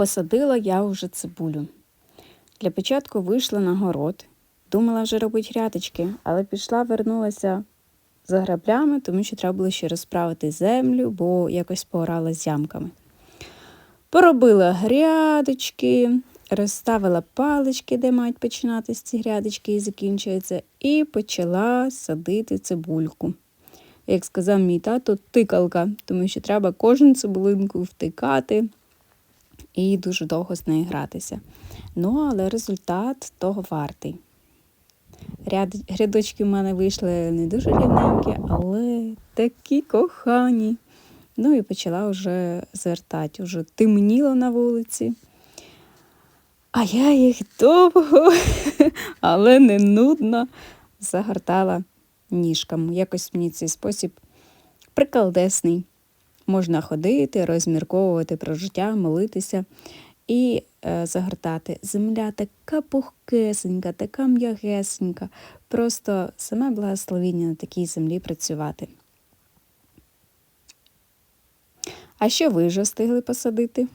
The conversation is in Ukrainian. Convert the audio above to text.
Посадила я вже цибулю. Для початку вийшла на город. Думала вже робити грядочки, але пішла, вернулася за граблями, тому що треба було ще розправити землю, бо якось поорала з ямками. Поробила грядочки, розставила палички, де мають починатися ці грядочки і закінчуються, і почала садити цибульку. Як сказав мій тато, тикалка, тому що треба кожну цибулинку втикати і дуже довго з нею гратися. Ну, але результат того вартий. Ряд, рядочки в мене вийшли не дуже рівненькі, але такі кохані. Ну і почала вже звертати, вже темніло на вулиці. А я їх довго, але не нудно загортала ніжками. Якось мені цей спосіб приколдесний. Можна ходити, розмірковувати про життя, молитися і е, загортати. Земля така пухкесенька, така м'ягесенька. Просто саме благословіння на такій землі працювати. А що ви вже встигли посадити?